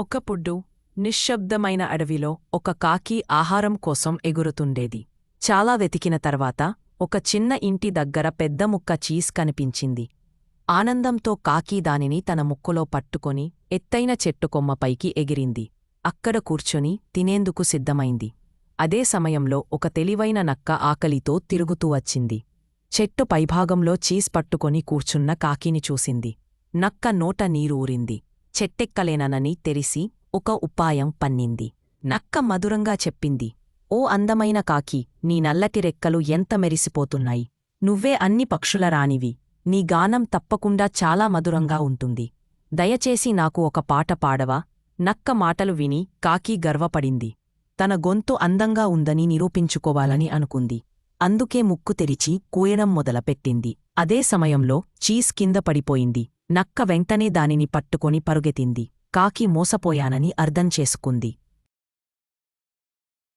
ఒకప్పుడు నిశ్శబ్దమైన అడవిలో ఒక కాకి ఆహారం కోసం ఎగురుతుండేది. చాలా వెతికిన తర్వాత ఒక చిన్న ఇంటి దగ్గర పెద్ద ముక్క చీజ్ కనిపించింది. ఆనందంతో కాకి దానిని తన ముక్కులో పట్టుకొని ఎత్తైన చెట్టు కొమ్మపైకి ఎగిరింది. అక్కడ కూర్చొని తినేందుకు సిద్ధమైంది. అదే సమయంలో ఒక తెలివైన నక్క ఆకలితో తిరుగుతూ వచ్చింది. చెట్టు పైభాగంలో చీజ్ పట్టుకొని కూర్చున్న కాకిని చూసింది. నక్క నోట నీరు ఊరింది. చెట్టెక్కలేననని తెరిసి ఒక ఉపాయం పన్నింది. నక్క మధురంగా చెప్పింది ఓ అందమైన కాకి నీ నల్లటి రెక్కలు ఎంత మెరిసిపోతున్నాయి. నువ్వే అన్ని పక్షుల రానివి నీ గానం తప్పకుండా చాలా మధురంగా ఉంటుంది. దయచేసి నాకు ఒక పాట పాడవా నక్క మాటలు విని కాకి గర్వపడింది. తన గొంతు అందంగా ఉందని నిరూపించుకోవాలని అనుకుంది. అందుకే ముక్కు తెరిచి కూయడం మొదలపెట్టింది. అదే సమయంలో చీజ్ కింద పడిపోయింది. నక్క వెంటనే దానిని పట్టుకొని పరుగెతింది కాకి మోసపోయానని అర్థం చేసుకుంది.